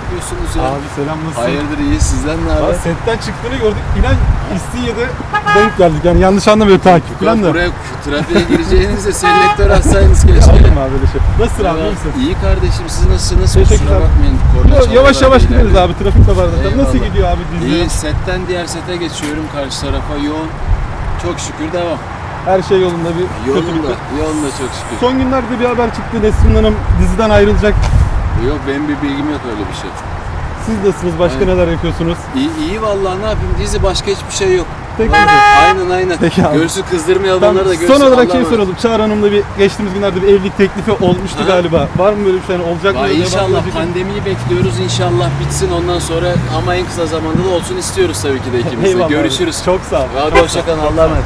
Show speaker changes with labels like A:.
A: yapıyorsunuz ya?
B: Abi selam nasılsın?
A: Hayırdır iyi sizden ne
B: Abi
A: haber?
B: setten çıktığını gördük. İnan İstinye'de denk geldik. Yani yanlış anlamıyor takip falan da.
A: Buraya trafiğe gireceğinizde selektör atsaydınız keşke.
B: Aldım abi öyle şey. Nasılsın abi? iyi misin?
A: İyi kardeşim siz nasılsınız? Kusura bakmayın. korna
B: Yo, yavaş yavaş gidiyoruz abi. Trafik de var zaten. Nasıl gidiyor abi dizi?
A: İyi setten diğer sete geçiyorum karşı tarafa yoğun. Çok şükür devam.
B: Her şey yolunda bir
A: Yolunda,
B: kötülük.
A: yolunda çok şükür.
B: Son günlerde bir haber çıktı. Nesrin Hanım diziden ayrılacak.
A: Yok benim bir bilgim yok öyle bir şey.
B: Siz nasılsınız? Başka
A: Evet.
B: neler yapıyorsunuz?
A: İyi, iyi vallahi ne yapayım dizi başka hiçbir şey yok.
B: Dizi.
A: Aynen aynen.
B: Peki abi.
A: Görsün kızdırmayalım
B: Tamam,
A: onları da görsün.
B: son olarak
A: Allah'a
B: şey soralım. Çağrı Hanım'la bir geçtiğimiz günlerde bir evlilik teklifi olmuştu
A: Ha.
B: galiba. Var mı böyle bir şey? Olacak mı?
A: Vay
B: Devam
A: inşallah
B: edecek mi?
A: pandemiyi bekliyoruz inşallah bitsin ondan sonra ama en kısa zamanda da olsun istiyoruz tabii ki de ikimiz de.
B: Eyvallah abi.
A: Görüşürüz.
B: Çok sağ ol.
A: Hadi hoşçakalın Allah'a emanet.